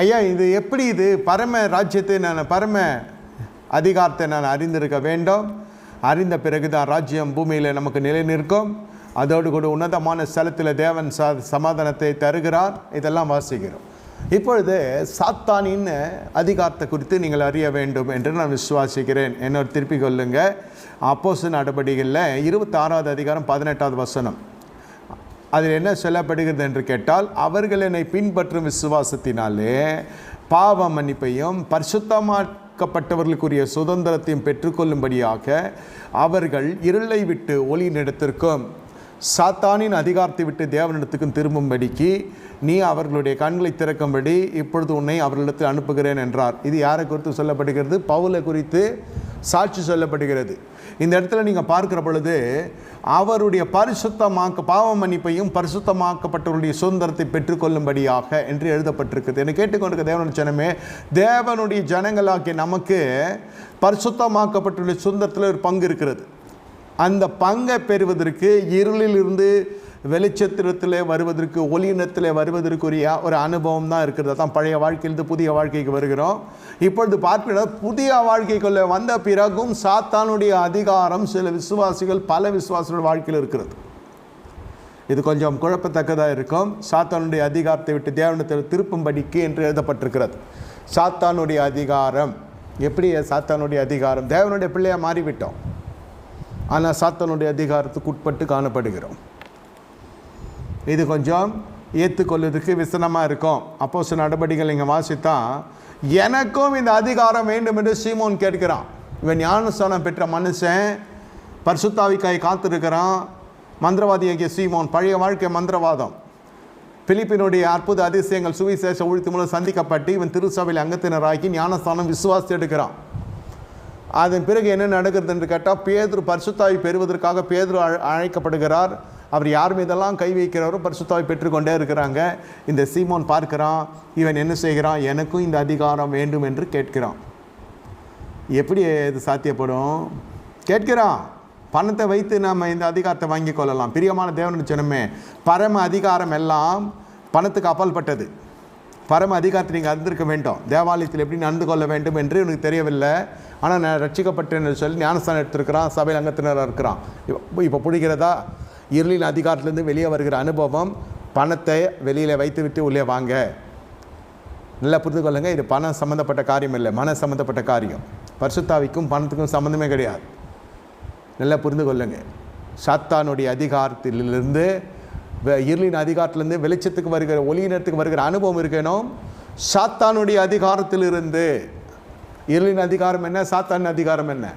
ஐயா இது எப்படி இது? பரம ராஜ்யத்தை நான் பரம அதிகாரத்தை நான் அறிந்திருக்க வேண்டும். அறிந்த பிறகுதான் ராஜ்யம் பூமியில் நமக்கு நிலை நிற்கும் அதோடு கூட உன்னதமான ஸ்தலத்தில் தேவன் ச சமாதானத்தை தருகிறார். இதெல்லாம் வாசிக்கிறோம். இப்பொழுது சாத்தானின் அதிகாரத்தை குறித்து நீங்கள் அறிய வேண்டும் என்று நான் விசுவாசிக்கிறேன். என்னோட திருப்பி கொள்ளுங்க. அப்போசு நடவடிக்கையில் இருபத்தாறாவது அதிகாரம் பதினெட்டாவது வசனம். அதில் என்ன சொல்லப்படுகிறது என்று கேட்டால் அவர்கள் என்னை பின்பற்றும் விசுவாசத்தினாலே பாவ மன்னிப்பையும் பரிசுத்தமாக்கப்பட்டவர்களுக்குரிய சுதந்திரத்தையும் பெற்றுக்கொள்ளும்படியாக அவர்கள் இருளை விட்டு ஒளி நடத்திற்கும் சாத்தானின் அதிகாரத்தை விட்டு தேவனிடத்துக்கும் திரும்பும்படிக்கு நீ அவர்களுடைய கண்களை திறக்கும்படி இப்பொழுது உன்னை அவர்களிடத்தில் அனுப்புகிறேன் என்றார். இது யாரை குறித்து சொல்லப்படுகிறது? பவுலை குறித்து சாட்சி சொல்லப்படுகிறது. இந்த இடத்துல நீங்கள் பார்க்கிற பொழுது அவருடைய பரிசுத்தமாக்க பாவ மன்னிப்பையும் பரிசுத்தமாக்கப்பட்டவருடைய சுதந்திரத்தை பெற்றுக்கொள்ளும்படியாக என்று எழுதப்பட்டிருக்குது. என்னை கேட்டுக்கொண்டிருக்க தேவனுடைய ஜனமே தேவனுடைய ஜனங்களாகிய நமக்கு பரிசுத்தமாக்கப்பட்டுள்ள சுதந்திரத்தில் ஒரு பங்கு இருக்கிறது. அந்த பங்கை பெறுவதற்கு இருளிலிருந்து வெளிச்சத்திரத்தில் வருவதற்கு ஒளியினத்தில் வருவதற்குரிய ஒரு அனுபவம் தான் இருக்கிறது. தான் பழைய வாழ்க்கையிலிருந்து புதிய வாழ்க்கைக்கு வருகிறோம். இப்பொழுது பார்க்கிற புதிய வாழ்க்கைக்குள்ளே வந்த பிறகும் சாத்தானுடைய அதிகாரம் சில விசுவாசிகள் பல விசுவாசிகள் வாழ்க்கையில் இருக்கிறது. இது கொஞ்சம் குழப்பத்தக்கதாக இருக்கும். சாத்தானுடைய அதிகாரத்தை விட்டு தேவனத்தில் திருப்பும்படிக்கு என்று எழுதப்பட்டிருக்கிறது. சாத்தானுடைய அதிகாரம். எப்படி சாத்தானுடைய அதிகாரம்? தேவனுடைய பிள்ளையாக மாறிவிட்டோம். ஆனால் சாத்தானுடைய அதிகாரத்துக்கு உட்பட்டு காணப்படுகிறோம். இது கொஞ்சம் ஏற்றுக்கொள்வதற்கு விசனமாக இருக்கும். அப்போ சில நடவடிக்கைகள் இங்கே வாசித்தா எனக்கும் இந்த அதிகாரம் வேண்டும் என்று சீமோன் கேட்கிறான். இவன் ஞானஸ்தானம் பெற்ற மனுஷன் பரிசுத்தாவிக்காய் காத்திருக்கிறான். மந்திரவாதியாகிய சீமோன் பழைய வாழ்க்கை மந்திரவாதம். பிலிப்பினுடைய அற்புத அதிசயங்கள் சுவிசேஷ உழுத்து மூலம் சந்திக்கப்பட்டு இவன் திருச்சபையில் அங்கத்தினராக்கி ஞானஸ்தானம் விசுவாசி எடுக்கிறான். அதன் பிறகு என்ன நடக்கிறது என்று கேட்டால் பேதுரு பரிசுத்தாவி பெறுவதற்காக பேதுரு அழ அழைக்கப்படுகிறார். அவர் யார் மீதெல்லாம் கை வைக்கிறாரோ பரிசுத்தாவை பெற்றுக்கொண்டே இருக்கிறாங்க. இந்த சீமோன் பார்க்கிறான் இவன் என்ன செய்கிறான்? எனக்கும் இந்த அதிகாரம் வேண்டும் என்று கேட்கிறான். எப்படி இது சாத்தியப்படும்? கேட்கிறான். பணத்தை வைத்து நாம் இந்த அதிகாரத்தை வாங்கி கொள்ளலாம். பிரியமான தேவனுடைய ஜனமே பரம அதிகாரம் எல்லாம் பணத்துக்கு அப்பால்பட்டது. பரம அதிகாரத்தை நீங்கள் அறிந்திருக்க வேண்டும். தேவாலயத்தில் எப்படி நடந்து கொள்ள வேண்டும் என்று எனக்கு தெரியவில்லை. ஆனால் நான் ரட்சிக்கப்பட்டேன்னு சொல்லி ஞானஸ்தானம் எடுத்திருக்கிறான் சபையில் அங்கத்தினராக இருக்கிறான். இப்போ இப்போ பிடிக்கிறதா இருளின் அதிகாரத்திலிருந்து வெளியே வருகிற அனுபவம் பணத்தை வெளியில் வைத்துவிட்டு உள்ளே வாங்க. நல்லா புரிந்து கொள்ளுங்க இது பணம் சம்மந்தப்பட்ட காரியம் இல்லை. மன சம்மந்தப்பட்ட காரியம். பரிசுத்தாவிக்கும் பணத்துக்கும் சம்மந்தமே கிடையாது. நல்லா புரிந்து கொள்ளுங்க. சாத்தானுடைய அதிகாரத்திலிருந்து இருளின் அதிகாரத்திலிருந்து வெளிச்சத்துக்கு வருகிற ஒளியினத்துக்கு வருகிற அனுபவம் இருக்கணும் சாத்தானுடைய அதிகாரத்திலிருந்து. இருளின் அதிகாரம் என்ன? சாத்தான் அதிகாரம் என்ன?